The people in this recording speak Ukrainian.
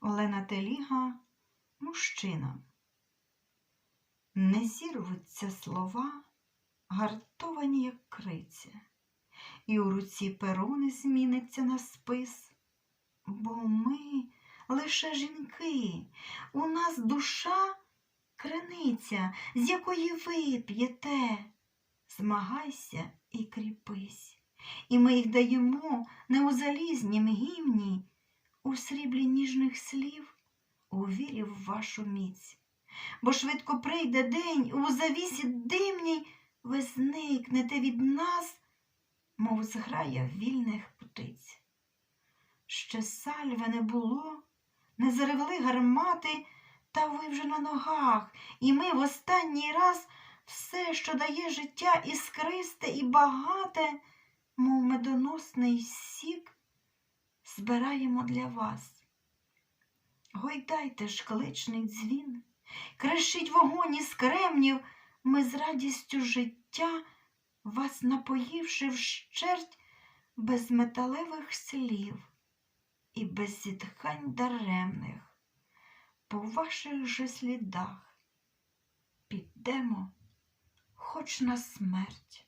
Олена Теліга мужчинам. Не зірвуться слова, гартовані, як криця, і у руці перо не зміниться на спис, бо ми лише жінки, у нас душа криниця, з якої ви п'єте. Змагайся і кріпись, і ми їх даємо не у залізнім гімні, у сріблі ніжних слів, у вірі в вашу міць. Бо швидко прийде день, у завісі димній ви зникнете від нас, мов зграя вільних птиць. Ще сальви не було, не заревли гармати, та ви вже на ногах, і ми в останній раз все, що дає життя іскристе і багате, мов медоносний сік, збираємо для вас. Гойдайте ж кличний дзвін, кришіть вогонь із кремнів, ми з радістю життя, вас напоївши вщерть без металевих слів і без зітхань даремних, по ваших же слідах підемо хоч на смерть.